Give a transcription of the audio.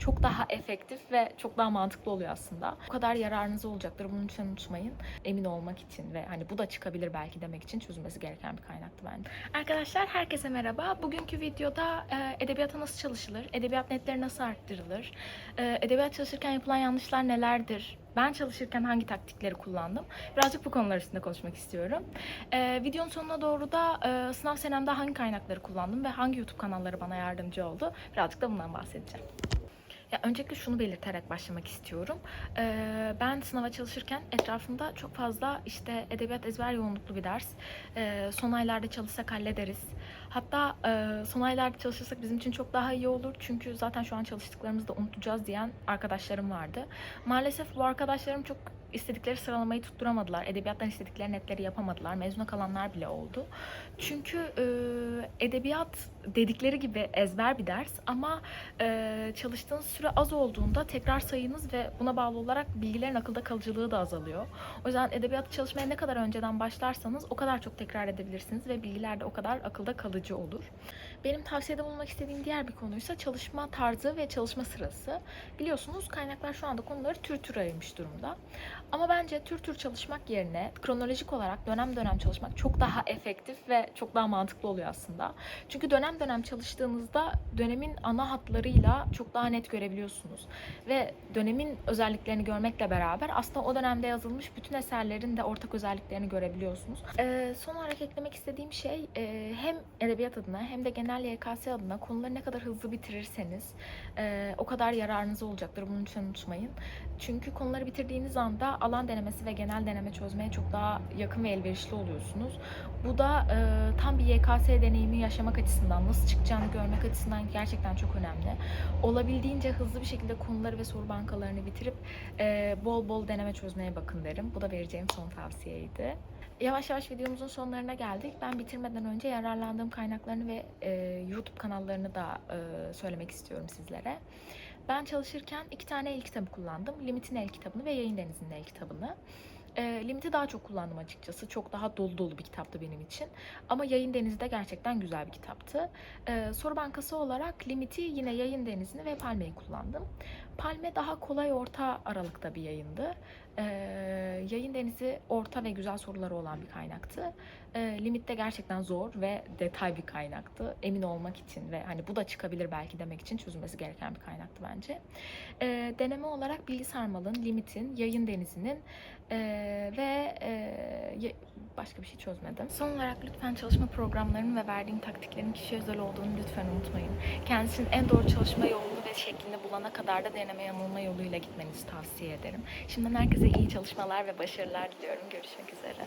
çok daha efektif ve çok daha mantıklı oluyor aslında. Bu kadar yararınıza olacaktır. Bunu lütfen unutmayın. Emin olmak için ve hani bu da çıkabilir belki demek için çözülmesi gereken bir kaynaktı bence. Arkadaşlar herkese merhaba. Bugünkü videoda e, edebiyata nasıl çalışılır? Edebiyat netleri nasıl arttırılır? E, edebiyat çalışırken yapılan yanlışlar nelerdir? Ben çalışırken hangi taktikleri kullandım? Birazcık bu konular üstünde konuşmak istiyorum. Ee, videonun sonuna doğru da e, sınav senemde hangi kaynakları kullandım ve hangi YouTube kanalları bana yardımcı oldu? Birazcık da bundan bahsedeceğim. Ya öncelikle şunu belirterek başlamak istiyorum. Ee, ben sınava çalışırken etrafımda çok fazla işte edebiyat ezber yoğunluklu bir ders. Ee, son aylarda çalışsak hallederiz. Hatta e, son aylarda çalışırsak bizim için çok daha iyi olur. Çünkü zaten şu an çalıştıklarımızı da unutacağız diyen arkadaşlarım vardı. Maalesef bu arkadaşlarım çok istedikleri sıralamayı tutturamadılar. Edebiyattan istedikleri netleri yapamadılar. Mezuna kalanlar bile oldu. Çünkü e, edebiyat dedikleri gibi ezber bir ders ama e, çalıştığınız süre az olduğunda tekrar sayınız ve buna bağlı olarak bilgilerin akılda kalıcılığı da azalıyor. O yüzden edebiyat çalışmaya ne kadar önceden başlarsanız o kadar çok tekrar edebilirsiniz ve bilgiler de o kadar akılda kalıcı olur. Benim tavsiyede bulunmak istediğim diğer bir konuysa çalışma tarzı ve çalışma sırası. Biliyorsunuz kaynaklar şu anda konuları tür tür ayırmış durumda. Ama bence tür tür çalışmak yerine kronolojik olarak dönem dönem çalışmak çok daha efektif ve çok daha mantıklı oluyor aslında. Çünkü dönem dönem çalıştığınızda dönemin ana hatlarıyla çok daha net görebiliyorsunuz. Ve dönemin özelliklerini görmekle beraber aslında o dönemde yazılmış bütün eserlerin de ortak özelliklerini görebiliyorsunuz. Ee, son olarak eklemek istediğim şey e, hem edebiyat adına hem de genel YKS adına konuları ne kadar hızlı bitirirseniz e, o kadar yararınıza olacaktır. Bunu lütfen unutmayın. Çünkü konuları bitirdiğiniz anda alan denemesi ve genel deneme çözmeye çok daha yakın ve elverişli oluyorsunuz. Bu da e, tam bir YKS deneyimi yaşamak açısından, nasıl çıkacağını görmek açısından gerçekten çok önemli. Olabildiğince hızlı bir şekilde konuları ve soru bankalarını bitirip e, bol bol deneme çözmeye bakın derim. Bu da vereceğim son tavsiyeydi. Yavaş yavaş videomuzun sonlarına geldik. Ben bitirmeden önce yararlandığım kaynaklarını ve e, YouTube kanallarını da e, söylemek istiyorum sizlere. Ben çalışırken iki tane el kitabı kullandım. Limit'in el kitabını ve Yayın Denizi'nin el kitabını. E, Limit'i daha çok kullandım açıkçası. Çok daha dolu dolu bir kitaptı benim için. Ama Yayın Denizi de gerçekten güzel bir kitaptı. E, soru bankası olarak Limit'i yine Yayın Denizi'ni ve Palme'yi kullandım. Palme daha kolay orta aralıkta bir yayındı. E, Yayın Denizi orta ve güzel soruları olan bir kaynaktı. E, Limit de gerçekten zor ve detay bir kaynaktı. Emin olmak için ve hani bu da çıkabilir belki demek için çözülmesi gereken bir kaynaktı bence. E, deneme olarak Bilgi Sarmal'ın, Limit'in, Yayın Denizi'nin e, ve e, başka bir şey çözmedim. Son olarak lütfen çalışma programlarının ve verdiğim taktiklerin kişiye özel olduğunu lütfen unutmayın. Kendisinin en doğru çalışma yolunu ve şeklini bulana kadar da deneme yanılma yoluyla gitmenizi tavsiye ederim. Şimdiden herkese iyi çalışmalar ve başarılar diliyorum. Görüşmek üzere.